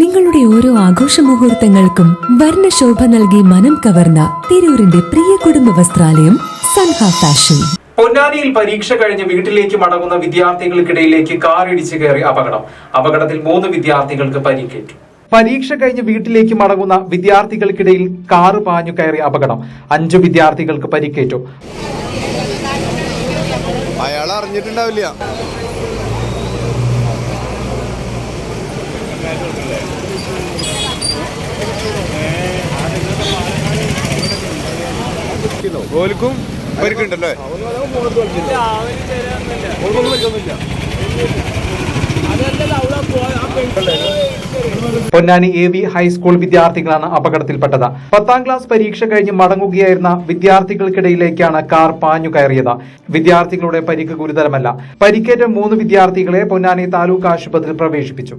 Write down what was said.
നിങ്ങളുടെ ഓരോ ആഘോഷ മുഹൂർത്തങ്ങൾക്കും വർണശോഭ നൽകി മനം കവർന്ന തിരൂരിന്റെ പ്രിയ കുടുംബ വസ്ത്രാലയം സൻഹ ഫാഷൻ. പൊന്നാനിയിൽ പരീക്ഷ കഴിഞ്ഞ് വീട്ടിലേക്ക് മടങ്ങുന്ന വിദ്യാർത്ഥികൾക്കിടയിലേക്ക് കാർ ഇടിച്ചു കയറി അപകടം. അപകടത്തിൽ മൂന്ന് വിദ്യാർത്ഥികൾക്ക് പരിക്കേറ്റു. പരീക്ഷ കഴിഞ്ഞ് വീട്ടിലേക്ക് മടങ്ങുന്ന വിദ്യാർത്ഥികൾക്കിടയിൽ കാറ് പാഞ്ഞു കയറി അപകടം. അഞ്ചു വിദ്യാർത്ഥികൾക്ക് പരിക്കേറ്റു. അയാൾ അറിഞ്ഞിട്ടുണ്ടാവില്ല ഓൽക്കും പരിക്കുണ്ടല്ലേ. Ponnani A V high school വിദ്യാർത്ഥികളാണ് അപകടത്തിൽപ്പെട്ടത്. പത്താം ക്ലാസ് പരീക്ഷ കഴിഞ്ഞ് മടങ്ങുകയായിരുന്ന വിദ്യാർത്ഥികൾക്കിടയിലേക്കാണ് കാർ പാഞ്ഞു കയറിയത്. വിദ്യാർത്ഥികളുടെ പരിക്ക് ഗുരുതരമല്ല. പരിക്കേറ്റ മൂന്ന് വിദ്യാർത്ഥികളെ പൊന്നാനി താലൂക്ക് ആശുപത്രിയിൽ പ്രവേശിപ്പിച്ചു.